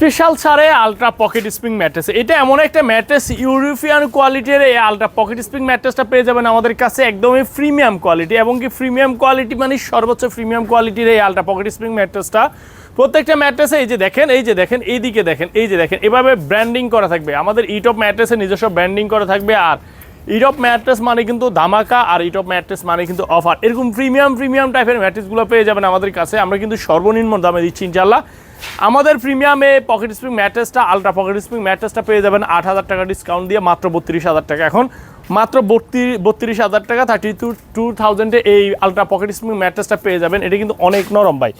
Special ছাড়ে ultra pocket spring mattress. এটা এমন একটা ম্যাট্রেস, ইউরোপিয়ান কোয়ালিটির এই আলট্রা পকেট স্প্রিং ম্যাট্রেসটা পেয়ে যাবেন আমাদের কাছে একদমই প্রিমিয়াম কোয়ালিটি এবং কি প্রিমিয়াম কোয়ালিটি মানে সর্বোচ্চ প্রিমিয়াম কোয়ালিটির এই আলট্রা পকেট স্প্রিং ম্যাট্রেসটা। প্রত্যেকটা ম্যাট্রেসে এই যে দেখেন, এই যে দেখেন এই দিকে দেখেন, এই যে দেখেন, এভাবে ব্র্যান্ডিং করা থাকবে। আমাদের ইটপ ম্যাট্রেসে নিজস্ব ব্র্যান্ডিং করা থাকবে আর ইটপ ম্যাট্রেস মানে কিন্তু ধামাকা আর ইটপ ম্যাট্রেস মানে কিন্তু অফার এরকম প্রিমিয়াম প্রিমিয়াম টাইপের ম্যাট্রেসগুলো পেয়ে যাবেন আমাদের কাছে। আমরা কিন্তু সর্বনিম্ন দামে দিচ্ছি ইনশাল্লাহ আমাদের প্রিমিয়ামে পকেট স্প্রিং ম্যাট্রেসটা আলট্রা পকেট স্প্রিং ম্যাট্রেসটা পেয়ে যাবেন আট হাজার টাকা ডিসকাউন্ট দিয়ে, মাত্র বত্রিশ হাজার টাকা এখন। মাত্র বত্রিশ বত্রিশ হাজার টাকা থার্টি টু টু থাউজেন্ডে এই আলট্রা পকেট স্প্রিং ম্যাট্রেসটা পেয়ে যাবেন। এটা কিন্তু অনেক নরম ভাই।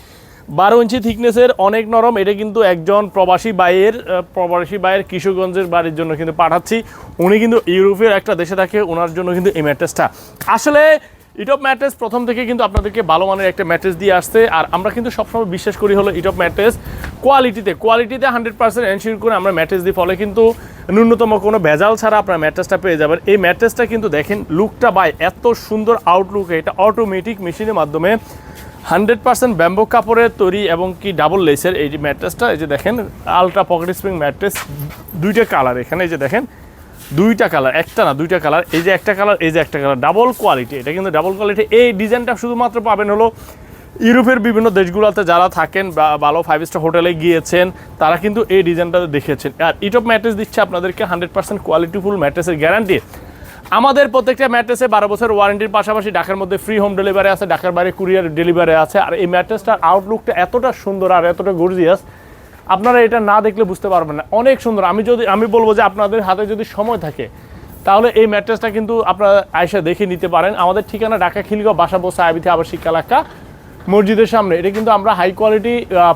বারো ইঞ্চি থিকনেসের অনেক নরম। এটা কিন্তু একজন প্রবাসী বাইয়ের প্রবাসী বাইয়ের কিশোরগঞ্জের বাড়ির জন্য কিন্তু পাঠাচ্ছি। উনি কিন্তু ইউরোপের একটা দেশে থাকে ওনার জন্য কিন্তু এই ম্যাট্রেসটা আসলে ইটপ ম্যাট্রেস প্রথম থেকে কিন্তু আপনাদেরকে ভালো মানের একটা ম্যাট্রেস দিয়ে আসছে, আর আমরা কিন্তু সবসময় বিশ্বাস করি হলো ইটপ ম্যাট্রেস কোয়ালিটিতে কোয়ালিটিতে হান্ড্রেড পার্সেন্ট এনশিওর করে আমরা ম্যাট্রেস দিই, ফলে কিন্তু ন্যূনতম কোনো ভেজাল ছাড়া আপনার ম্যাট্রেসটা পেয়ে যাবেন। এই ম্যাট্রেসটা কিন্তু দেখেন লুকটা বাই এত সুন্দর আউটলুক এটা অটোমেটিক মেশিনের মাধ্যমে হান্ড্রেড পার্সেন্ট ব্যাম্বো কাপড়ের তৈরি এবং কি ডাবল লেসের এই যে ম্যাট্রেসটা, এই যে দেখেন আলট্রা পকেট স্প্রিং ম্যাট্রেস, দুইটা কালার এখানে, এই যে দেখেন, দুইটা কালার একটা না, দুইটা কালার এই যে একটা কালার এই যে একটা কালার ডাবল কোয়ালিটি এটা কিন্তু ডাবল কোয়ালিটি এই ডিজাইনটা শুধুমাত্র পাবেন হলো ইউরোপের বিভিন্ন দেশগুলোতে যারা থাকেন বা ভালো ফাইভ স্টার হোটেলে গিয়েছেন, তারা কিন্তু এই ডিজাইনটা দেখেছেন আর ইটপ ম্যাট্রেস দিচ্ছে আপনাদেরকে হান্ড্রেড পার্সেন্ট কোয়ালিটিফুল ম্যাট্রেসের গ্যারান্টি আমাদের প্রত্যেকটা ম্যাট্রেসে বারো বছর ওয়ারেন্টির পাশাপাশি ঢাকার মধ্যে ফ্রি হোম ডেলিভারি আছে, ঢাকার বাইরে কুরিয়ার ডেলিভারি আছে। আর এই ম্যাট্রেসটার আউটলুকটা এতটা সুন্দর আর এতটা গর্জিয়াস আপনারা এটা না দেখলে বুঝতে পারবেন না। অনেক সুন্দর। আমি যদি, আমি বলব যে আপনাদের হাতে যদি সময় থাকে, তাহলে এই ম্যাট্রেসটা কিন্তু আপনারা আয়সা দেখে নিতে পারেন। আমাদের ঠিকানা ঢাকা খিলগাঁও, বাসা বসা আবিথি আবাসিক এলাকা। মসজিদের সামনে। এটা কিন্তু আমরা হাই কোয়ালিটি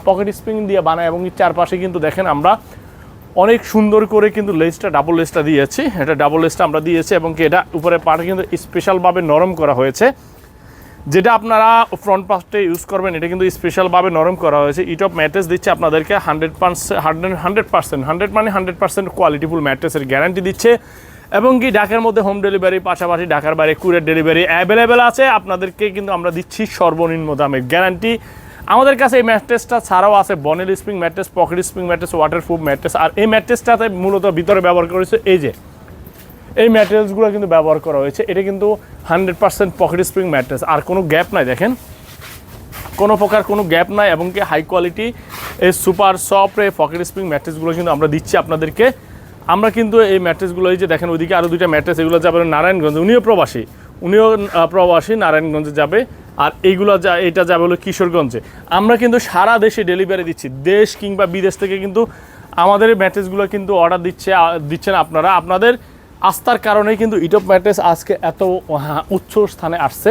পকেট স্প্রিং দিয়ে বানাই এবং চারপাশে কিন্তু দেখেন আমরা অনেক সুন্দর করে কিন্তু লেসটা ডাবল লেসটা দিয়েছি। এটা ডাবল লেসটা আমরা দিয়েছি এবং কি এটা উপরে পাটা কিন্তু স্পেশালভাবে নরম করা হয়েছে। যেটা আপনারা ফ্রন্ট পার্টে ইউজ করবেন, এটা কিন্তু স্পেশালভাবে নরম করা হয়েছে। ইটপ ম্যাট্রেস দিচ্ছে আপনাদেরকে hundred percent hundred hundred percent hundred মানে হান্ড্রেড পার্সেন্ট কোয়ালিটিফুল ম্যাট্রেসের গ্যারান্টি দিচ্ছে। এবং কি ঢাকার মধ্যে হোম ডেলিভারি পাশাপাশি ঢাকার বাইরে কুরিয়ার ডেলিভারি অ্যাভেলেবেল আছে। আপনাদেরকে কিন্তু আমরা দিচ্ছি সর্বনিম্ন দামে গ্যারান্টি আমাদের কাছে এই ম্যাট্রেসটা ছাড়াও আছে bonnell spring mattress pocket spring mattress waterproof mattress আর এই ম্যাট্রেসটাতে মূলত ভিতরে ব্যবহার করেছে এই যে, এই ম্যাটেরিয়ালসগুলো কিন্তু ব্যবহার করা হয়েছে। এটা কিন্তু hundred percent pocket spring mattress আর কোনো গ্যাপ নাই, দেখেন। কোনো প্রকার কোনো গ্যাপ নাই, এবং কি হাই কোয়ালিটি এই সুপার সফট এই পকেট স্প্রিং ম্যাট্রেসগুলো কিন্তু আমরা দিচ্ছি আপনাদেরকে। আমরা কিন্তু এই ম্যাট্রেসগুলো এই যে দেখেন, ওইদিকে আরও দুইটা ম্যাট্রেস এগুলো যাবে নারায়ণগঞ্জ, উনিও প্রবাসী। উনিও প্রবাসী নারায়ণগঞ্জে যাবে। আর এইগুলো যা এটা যাবে হলো কিশোরগঞ্জে। আমরা কিন্তু সারা দেশে ডেলিভারি দিচ্ছি। দেশ কিংবা বিদেশ থেকে কিন্তু আমাদের ম্যাট্রেসগুলো কিন্তু অর্ডার দিচ্ছে দিচ্ছেন আপনারা। আপনাদের আস্থার কারণেই কিন্তু ইটপ ম্যাট্রেস আজকে এত হ্যাঁ, উচ্চ স্থানে আসছে।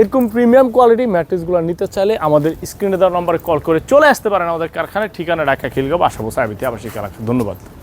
এরকম প্রিমিয়াম কোয়ালিটি ম্যাট্রেসগুলো নিতে চাইলে আমাদের স্ক্রিনে দেওয়ার নম্বরে কল করে চলে আসতে পারেন আমাদের কারখানায় ঠিকানা ঢাকা খিলগাঁও বসে আবিতে আবাসিক এলাকা। ধন্যবাদ।